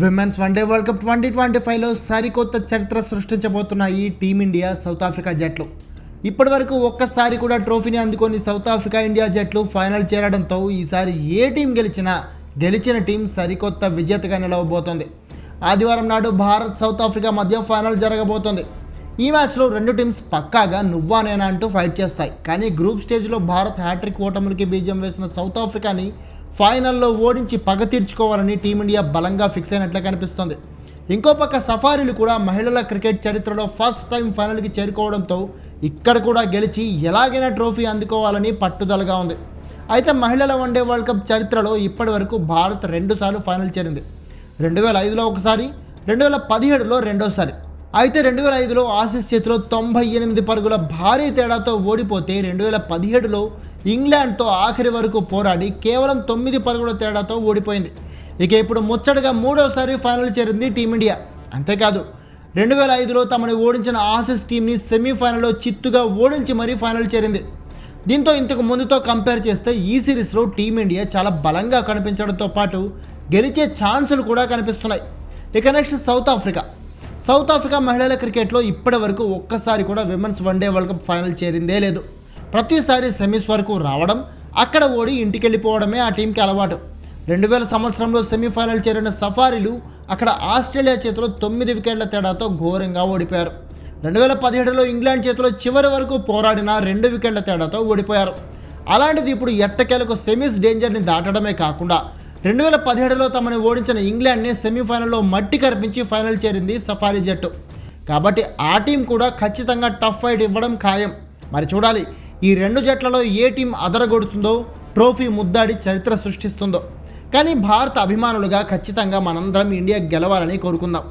Women's one day world cup twenty twenty ఫైవ్లో సరికొత్త చరిత్ర సృష్టించబోతున్నాయి టీమిండియా సౌత్ ఆఫ్రికా జట్లు. ఇప్పటివరకు ఒక్కసారి కూడా ట్రోఫీని అందుకొని సౌత్ ఆఫ్రికా ఇండియా జట్లు ఫైనల్ చేరడంతో ఈసారి ఏ టీం గెలిచినా గెలిచిన టీం సరికొత్త విజేతగా నిలవబోతోంది. ఆదివారం నాడు భారత్ సౌత్ ఆఫ్రికా మధ్య ఫైనల్ జరగబోతోంది. ఈ మ్యాచ్లో రెండు టీమ్స్ పక్కాగా నువ్వా నేనా అంటూ ఫైట్ చేస్తాయి. కానీ గ్రూప్ స్టేజ్లో భారత్ హ్యాట్రిక్ ఓటములకి బీజం వేసిన సౌత్ ఆఫ్రికాని ఫైనల్లో ఓడించి పగ తీర్చుకోవాలని టీమిండియా బలంగా ఫిక్స్ అయినట్లు కనిపిస్తోంది. ఇంకో పక్క సఫారీలు కూడా మహిళల క్రికెట్ చరిత్రలో ఫస్ట్ టైం ఫైనల్కి చేరుకోవడంతో ఇక్కడ కూడా గెలిచి ఎలాగైనా ట్రోఫీ అందుకోవాలని పట్టుదలగా ఉంది. అయితే మహిళల వన్డే వరల్డ్ కప్ చరిత్రలో ఇప్పటి వరకు భారత్ రెండుసార్లు ఫైనల్ చేరింది. రెండు వేల ఐదులో ఒకసారి రెండు వేల పదిహేడులో రెండోసారి. అయితే రెండు వేల ఐదులో ఆసీస్ చేతిలో తొంభై ఎనిమిది పరుగుల భారీ తేడాతో ఓడిపోతే రెండు వేల పదిహేడులో ఇంగ్లాండ్తో ఆఖరి వరకు పోరాడి కేవలం తొమ్మిది పరుగుల తేడాతో ఓడిపోయింది. ఇక ఇప్పుడు ముచ్చటగా మూడోసారి ఫైనల్ చేరింది టీమిండియా. అంతేకాదు రెండు వేల ఐదులో తమని ఓడించిన ఆసీస్ టీంని సెమీఫైనల్లో చిత్తుగా ఓడించి మరీ ఫైనల్ చేరింది. దీంతో ఇంతకు ముందుతో కంపేర్ చేస్తే ఈ సిరీస్లో టీమిండియా చాలా బలంగా కనిపించడంతో పాటు గెలిచే ఛాన్సులు కూడా కనిపిస్తున్నాయి. ఇక next South Africa. South Africa మహిళల క్రికెట్లో ఇప్పటి వరకు ఒక్కసారి కూడా women's one day world cup final చేరిందే లేదు. ప్రతిసారి సెమీస్ వరకు రావడం అక్కడ ఓడి ఇంటికి వెళ్ళిపోవడమే ఆ టీంకి అలవాటు. రెండు వేల సంవత్సరంలో సెమీఫైనల్ చేరిన సఫారీలు అక్కడ ఆస్ట్రేలియా చేతిలో తొమ్మిది వికెట్ల తేడాతో ఘోరంగా ఓడిపోయారు. రెండు వేల పదిహేడులో ఇంగ్లాండ్ చేతిలో చివరి వరకు పోరాడిన రెండు వికెట్ల తేడాతో ఓడిపోయారు. అలాంటిది ఇప్పుడు ఎట్టకేలకు సెమీస్ డేంజర్ని దాటడమే కాకుండా రెండు వేల పదిహేడులో తమను ఓడించిన ఇంగ్లాండ్ని సెమీఫైనల్లో మట్టి కరిపించి ఫైనల్ చేరింది సఫారీ జట్టు. కాబట్టి ఆ టీం కూడా ఖచ్చితంగా టఫ్ ఫైట్ ఇవ్వడం ఖాయం. మరి చూడాలి ఈ రెండు జట్లలో ఏ టీం అదరగొడుతుందో ట్రోఫీ ముద్దాడి చరిత్ర సృష్టిస్తుందో. కానీ భారత అభిమానులుగా ఖచ్చితంగా మనందరం ఇండియా గెలవాలని కోరుకుందాం.